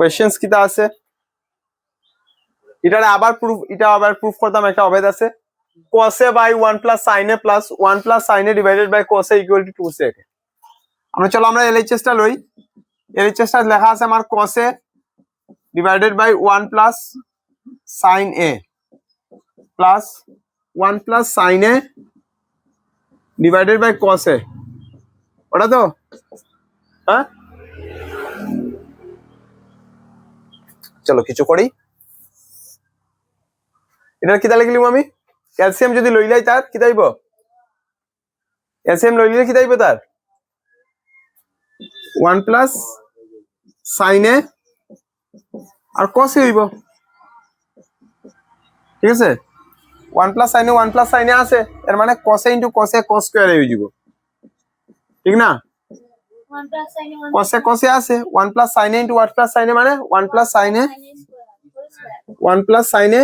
Questions কিটা আছে? এটারে আবার প্রুফ এটা আবার প্রুফ করতাম, একটা অভেদ আছে। A by one plus sine plus one plus sine divided by a equal to two sec আমরা চলো, আমরা এলএইচএস টা লই। এলএইচএস টা লেখা আছে আমার a divided by one plus sine A plus one plus sine A divided by a ওটা তো? হ্যাঁ? চলো কিছু করি। এটার কিতা লিখলিম আমি? ক্যালসিয়াম যদি লইলাই তার, কি তাইব? ক্যালসিয়াম লইলে কি তাইব তার? ওয়ান প্লাস সাইনে আর কসে হইব। ঠিক আছে? ওয়ান প্লাস সাইনে ওয়ান প্লাস সাইনে আছে, এর মানে কসে ইন্টু কসে কস স্কোয়ার হয়ে যাব ঠিক না? Sin কসে কসে আছে ওয়ান প্লাস সাইনে ইন্টু ওয়ান প্লাস সাইনে মানে ওয়ান প্লাস সাইনে sin a. ওয়ান প্লাস সাইনে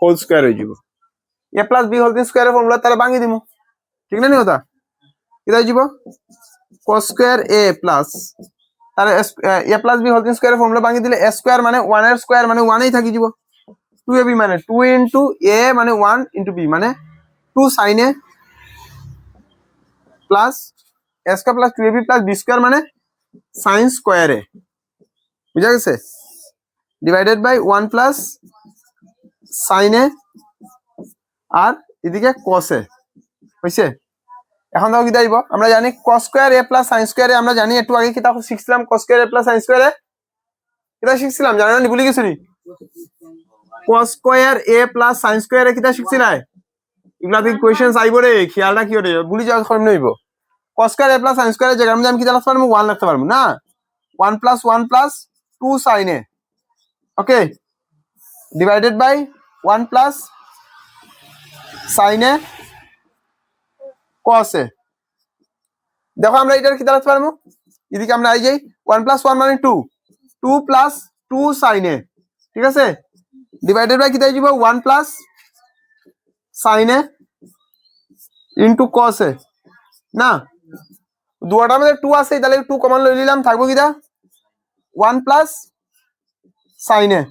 হোল স্কোয়ার হয়ে যাব। এ প্লাস বি হোল স্কোয়ারের ফর্মুলা তাহলে ভাঙি দিব। ঠিক না নি কথা? কি হয়ে যাব cos স্কোয়ার এ প্লাস তাহলে এ প্লাস বি হোল স্কোয়ারের ফর্মুলা ভাঙি দিলে এ স্কোয়ার মানে ওয়ানের স্কোয়ার মানে ওয়ানেই থাকি যাব টু এ বি মানে টু ইন্টু এ মানে ওয়ান ইন্টু বি মানে two sine A plus A square plus two A B plus B square মানে সাইন স্কোয়ার বুঝা গেছে? ডিভাইডেড বাই ওয়ান প্লাস সাইনে আর এদিকে কসে হয়েছে এখন দেখো কি দাঁড়িব আমরা জানি cos square A plus sine স্কোয়ারে আমরা জানি একটু আগে কি তখন শিখছিলাম cos square A plus sine স্কোয়ারে কিতা শিখছিলাম? জানা না, ভুলে গেছি cos square A plus sine স্কোয়ারে কিতা শিখছিলাই? এগুলা থেকে কোয়েশ্চেন আইব রে খেয়াল রাখি রে ভুলি যাওয়ার খরম নইব। স্কোয়ার এ প্লাস সাইন স্কোয়ারে জায়গা আমি কিতা লিখতে পারব? ওয়ান লিখতে পারব, না? One plus one plus two sine A okay divided by 1 plus sin a cos a দেখো আমরা এটার কি দাঁড়াতে পারব? এদিকে আমরা আই যাই ওয়ান প্লাস ওয়ান মানে two two plus two sine A ঠিক আছে? ডিভাইডেড বাই কি দিয়ে যাব one plus sine A into cos A না? দুটার মধ্যে টু আছে, তাহলে টু কমন লই নিলাম, থাকব কিটা one plus sine A.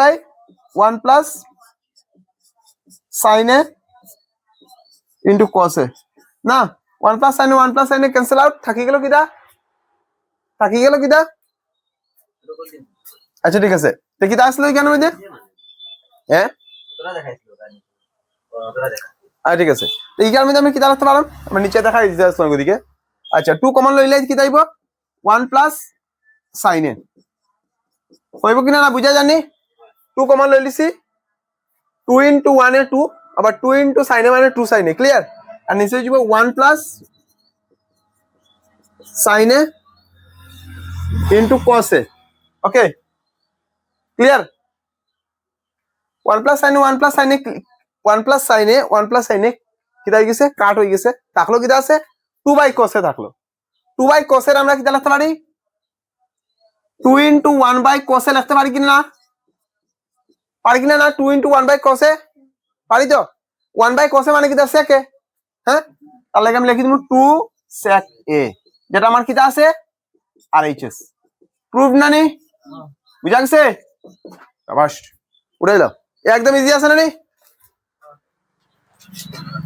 By 1 plus sin a into cos a না 1 plus sin a 1 plus sin a cancel out, থাকি গেল কিটা থাকি গেল কিটা আচ্ছা ঠিক আছে। তো কিটা আসলো কেন মধ্যে? হ্যাঁ? আচ্ছা ঠিক আছে। তো এই মধ্যে আমি কিটা রাখতে পারলাম? আমরা নিচে দেখা দিতে আসলাম আচ্ছা টু কমন লইলে কি তাইব? One plus sine A. হইব কিনা না, বুঝা জানি টু কমন লৈ লিছি। টু ইন্টু ওয়ান টু আবার টু ইন্টু সাইনে মানে টু সাইনে ক্লিয়ার আর নিচে যাব one plus sin A into cos A okay clear one plus sin A one plus sin A one plus sin A one plus sin A কিতা হয়ে গেছে? কাট হয়ে গেছে। থাকল কিতা আছে? টু বাই কসে থাকল। টু বাই কসের আমরা কিতা লিখতে পারি? টু ইন্টু ওয়ান বাই কসে লিখতে পারি কিনা? পারি কিনা না? টু ইন্টু ওয়ান বাই কসে পারি তো? ওয়ান বাই কসে মানে কিতা সেকে হ্যাঁ? তার লাগে আমি লিখি দিব টু সেক এ যেটা আমার কিতা আছে? আর এইচ এস প্রুফ না নি? বুঝা গেছে? উড়াইল একদম ইজি আছে না নি? Thank you.